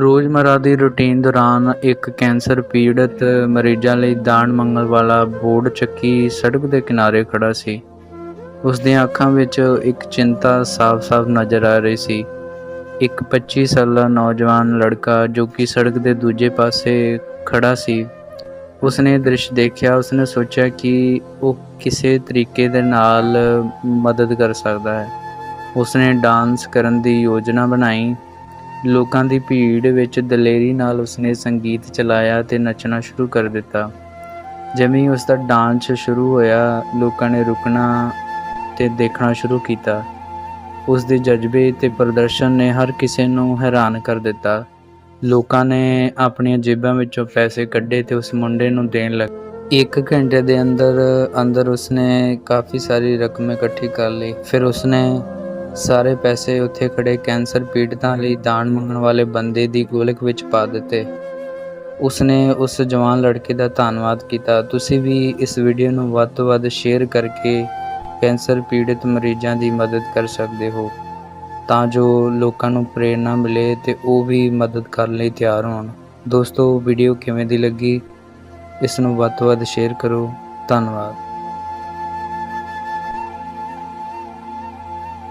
ਰੋਜ਼ਮਰਾ ਦੀ ਰੁਟੀਨ ਦੌਰਾਨ ਇੱਕ ਕੈਂਸਰ ਪੀੜਤ ਮਰੀਜ਼ਾਂ ਲਈ ਦਾਨ ਮੰਗਣ ਵਾਲਾ ਬੋਰਡ ਚੱਕੀ ਸੜਕ ਦੇ ਕਿਨਾਰੇ ਖੜਾ ਸੀ। ਉਸ ਦੀਆਂ ਅੱਖਾਂ ਵਿੱਚ ਇੱਕ ਚਿੰਤਾ ਸਾਫ਼-ਸਾਫ਼ ਨਜ਼ਰ ਆ ਰਹੀ ਸੀ। ਇੱਕ 25 ਸਾਲਾ ਨੌਜਵਾਨ ਲੜਕਾ ਜੋ ਕਿ ਸੜਕ ਦੇ ਦੂਜੇ ਪਾਸੇ ਖੜਾ ਸੀ। ਉਸਨੇ ਦ੍ਰਿਸ਼ ਦੇਖਿਆ, ਉਸਨੇ ਸੋਚਿਆ ਕਿ ਉਹ ਕਿਸੇ ਤਰੀਕੇ ਦੇ ਨਾਲ ਮਦਦ ਕਰ ਸਕਦਾ ਹੈ। ਉਸਨੇ ਡਾਂਸ ਕਰਨ ਦੀ ਯੋਜਨਾ ਬਣਾਈ। ਲੋਕਾਂ ਦੀ ਭੀੜ ਵਿੱਚ ਦਲੇਰੀ ਨਾਲ ਉਸਨੇ ਸੰਗੀਤ ਚਲਾਇਆ ਤੇ ਨੱਚਣਾ ਸ਼ੁਰੂ ਕਰ ਦਿੱਤਾ। ਜਿਵੇਂ ਹੀ ਉਸ ਦਾ ਡਾਂਸ ਸ਼ੁਰੂ ਹੋਇਆ, ਲੋਕਾਂ ਨੇ ਰੁਕਣਾ ਤੇ ਦੇਖਣਾ ਸ਼ੁਰੂ ਕੀਤਾ। ਉਸ ਦੇ ਜਜ਼ਬੇ ਤੇ ਪ੍ਰਦਰਸ਼ਨ ਨੇ ਹਰ ਕਿਸੇ ਨੂੰ ਹੈਰਾਨ ਕਰ ਦਿੱਤਾ। ਲੋਕਾਂ ਨੇ ਆਪਣੀਆਂ ਜੇਬਾਂ ਵਿੱਚੋਂ ਪੈਸੇ ਕੱਢੇ ਤੇ ਉਸ ਮੁੰਡੇ ਨੂੰ ਦੇਣ ਲੱਗੇ ਇੱਕ ਘੰਟੇ ਦੇ ਅੰਦਰ ਅੰਦਰ ਉਸਨੇ ਕਾਫੀ ਸਾਰੀ ਰਕਮ ਇਕੱਠੀ ਕਰ ਲਈ। ਫਿਰ ਉਸਨੇ ਸਾਰੇ ਪੈਸੇ ਉੱਥੇ ਖੜੇ ਕੈਂਸਰ ਪੀੜਤਾਂ ਲਈ ਦਾਨ ਮੰਗਣ ਵਾਲੇ ਬੰਦੇ ਦੀ ਗੋਲਕ ਵਿੱਚ ਪਾ ਦਿੱਤੇ। ਉਸਨੇ ਉਸ ਜਵਾਨ ਲੜਕੇ ਦਾ ਧੰਨਵਾਦ ਕੀਤਾ। ਤੁਸੀਂ ਵੀ ਇਸ ਵੀਡੀਓ ਨੂੰ ਵੱਧ ਤੋਂ ਵੱਧ ਸ਼ੇਅਰ ਕਰਕੇ ਕੈਂਸਰ ਪੀੜਤ ਮਰੀਜ਼ਾਂ ਦੀ ਮਦਦ ਕਰ ਸਕਦੇ ਹੋ, ਤਾਂ ਜੋ ਲੋਕਾਂ ਨੂੰ ਪ੍ਰੇਰਣਾ ਮਿਲੇ ਤੇ ਉਹ ਵੀ ਮਦਦ ਕਰਨ ਲਈ ਤਿਆਰ ਹੋਣ। ਦੋਸਤੋ ਵੀਡੀਓ ਕਿਵੇਂ ਦੀ ਲੱਗੀ? ਇਸ ਨੂੰ ਵੱਧ ਤੋਂ ਵੱਧ ਸ਼ੇਅਰ ਕਰੋ। ਧੰਨਵਾਦ।